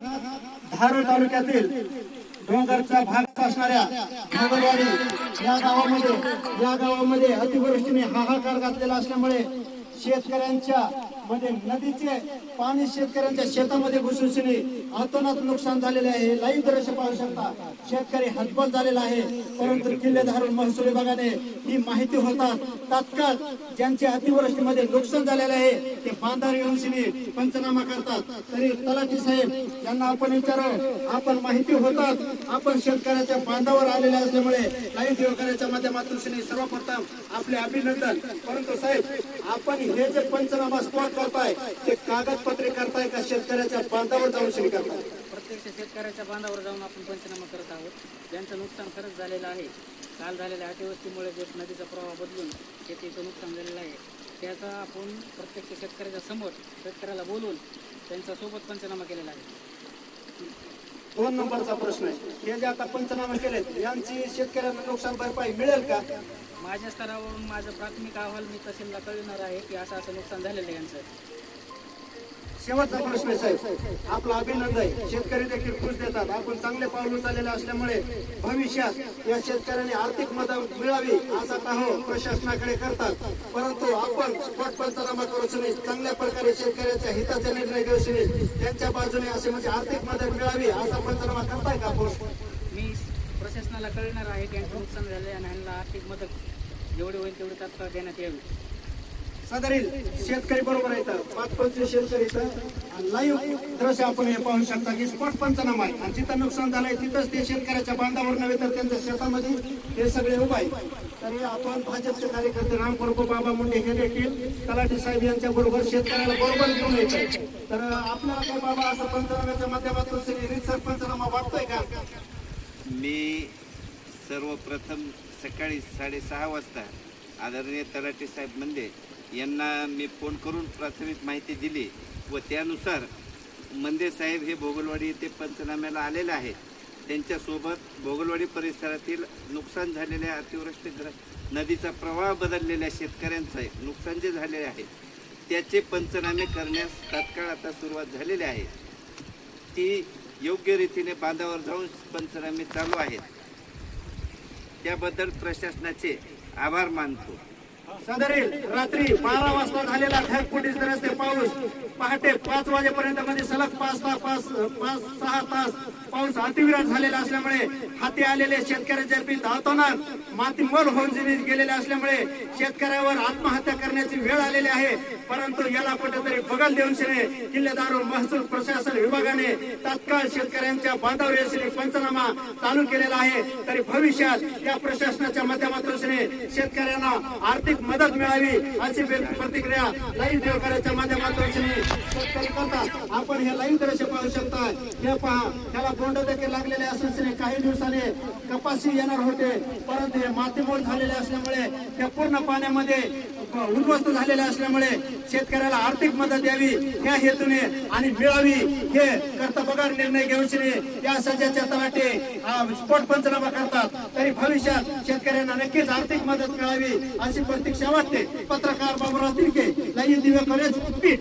धारूर तालुक्यातील डोंगरचा भाग असणाऱ्या नगरवाडी या गावामध्ये या गावामध्ये अतिवृष्टीने हाहाकार घातलेला असल्यामुळे शेतकऱ्यांच्या म्हणजे नदीचे पाणी शेतकऱ्यांच्या शेतामध्ये घुसून अतोनात नुकसान झालेले आहे. लाईव्ह दृश्य पाहू शकता. शेतकरी हतबल झालेला आहे. परंतु किल्ले धारून महसूल विभागाने ही माहिती होतात तात्काळ ज्यांचे अतिवृष्टीमध्ये नुकसान झालेले आहे ते बांधार येऊन पंचनामा करतात. तरी तलाठी साहेब यांना आपण विचारू आपण माहिती होतात. आपण शेतकऱ्याच्या बांधावर आलेले असल्यामुळे लाईव्ह दिवकऱ्याच्या माध्यमातून सर्वप्रथम आपले अभिनंदन. परंतु साहेब आपण हे जे पंचनामा स्पॉट करताय ते कागदपत्रे करताय का शेतकऱ्याच्या बांधावर जाऊन शिनी करताय प्रत्यक्ष शेतकऱ्याच्या बांधावर जाऊन आपण पंचनामा करत आहोत. ज्यांचं नुकसान खरंच झालेलं आहे काल झालेल्या अतिवृष्टीमुळे जे नदीचा प्रवाह बदलून शेतीचं नुकसान झालेलं आहे. त्याचा आपण प्रत्यक्ष शेतकऱ्याच्या समोर शेतकऱ्याला बोलवून त्यांच्यासोबत पंचनामा केलेला आहे. दोन नंबरचा प्रश्न आहे. हे जे आता पंचनामा केलेत यांची शेतकऱ्यांना नुकसान भरपाई मिळेल का? माझ्या स्तरावरून माझं प्राथमिक अहवाल मी तहसीलला कळविणार आहे की असं असं नुकसान झालेलं आहे यांचं. शेवटचा प्रश्न साहेब. आपला अभिनंदन आहे. शेतकरी देखील खुश देतात. आपण चांगले पाऊल उचललेले असल्यामुळे भविष्यात या शेतकऱ्यांनी आर्थिक मदत मिळावी असा काहो प्रशासनाकडे करतात. परंतु आपण स्पॉट पंचनामा करूनही चांगल्या प्रकारे शेतकऱ्याच्या हिताचा निर्णय घेऊन त्यांच्या बाजूने असे म्हणजे आर्थिक मदत मिळावी असा पंचनामा करताय का आपण? मी प्रशासनाला कळणार आहे की नुकसान झालं आणि यांना आर्थिक मदत जेवढी होईल तेवढी तात्काळ देण्यात यावी. सदरील शेतकरी बरोबर येतं पाच पंचवीस शेतकरी इथं लाईव्ह दृश्य आपण हे पाहू शकता की स्पॉट पंचनामा आहे. आणि जिथं नुकसान झालंय तिथंच ते शेतकऱ्याच्या बांधावर नव्हे तर त्यांच्या शेतामध्ये हे सगळे उभा आहे. तरी आपण भाजपचे कार्यकर्ते रामप्रभू बाबा मुंडे हे देखील तलाठी साहेब यांच्या बरोबर शेतकऱ्याला बरोबर घेऊन येते तर आपल्याला काय बाबा असं पंचनाम्याच्या माध्यमातून श्री रीतसर पंचनामा वाटतोय का? मी सर्वप्रथम सकाळी साडेसहा वाजता आदरणीय तलाठी साहेब म्हणजे यांना मी फोन करून प्राथमिक माहिती दिली व त्यानुसार मंदे साहेब हे भोगलवाडी येथे पंचनाम्याला आलेले आहेत. त्यांच्यासोबत भोगलवाडी परिसरातील नुकसान झालेल्या अतिवृष्टी नदीचा प्रवाह बदललेल्या शेतकऱ्यांचं नुकसान जे झालेले आहे त्याचे पंचनामे करण्यास तात्काळ आता सुरुवात झालेली आहे. ती योग्य रीतीने बांधावर जाऊन पंचनामे चालू आहेत. त्याबद्दल प्रशासनाचे आभार मानतो. सदरील रात्री बारा वाजता झालेला ढगफुटीच रस्ते पाऊस. पहाटे पाच वाजेपर्यंत मध्ये सलग पाच तास पाच पाच सहा तास पाऊस अतिविराट झालेला असल्यामुळे हाती आलेले शेतकऱ्याचे पीक धावताना माती मल होऊन गेलेले असल्यामुळे शेतकऱ्यावर आत्महत्या करण्याची वेळ आलेली आहे. परंतु याला कुठेतरी बगल देऊन किल्लेदार महसूल प्रशासन विभागाने तत्काळ शेतकऱ्यांच्या बांधावर पंचनामा चालू केलेला आहे. तरी भविष्यात या प्रशासनाच्या माध्यमातून शेतकऱ्यांना आर्थिक मदत मिळावी अशी प्रतिक्रिया लाईव्ह देवकऱ्याच्या माध्यमातून शेतकरी करतात आपण हे लाईव्ह दृश्य पाहू शकता हे पहा त्याला बोंड देखील लागलेले असून काही दिवसाने कपाशी येणार होते. परंतु हे मातीमोल झालेले असल्यामुळे त्या पूर्ण पाण्यामध्ये उद्ध्वस्त झालेले असल्यामुळे शेतकऱ्याला आर्थिक मदत द्यावी या हेतूने आणि मिळावी हे करता पगार निर्णय घेऊनशिने या सज्जाच्या तलाटे स्फोट पंचनामा करतात. तरी भविष्यात शेतकऱ्यांना नक्कीच आर्थिक मदत मिळावी अशी प्रतीक्षा वाटते. पत्रकार बाबुराव तिरके लई दिवे कॉलेज पीठ.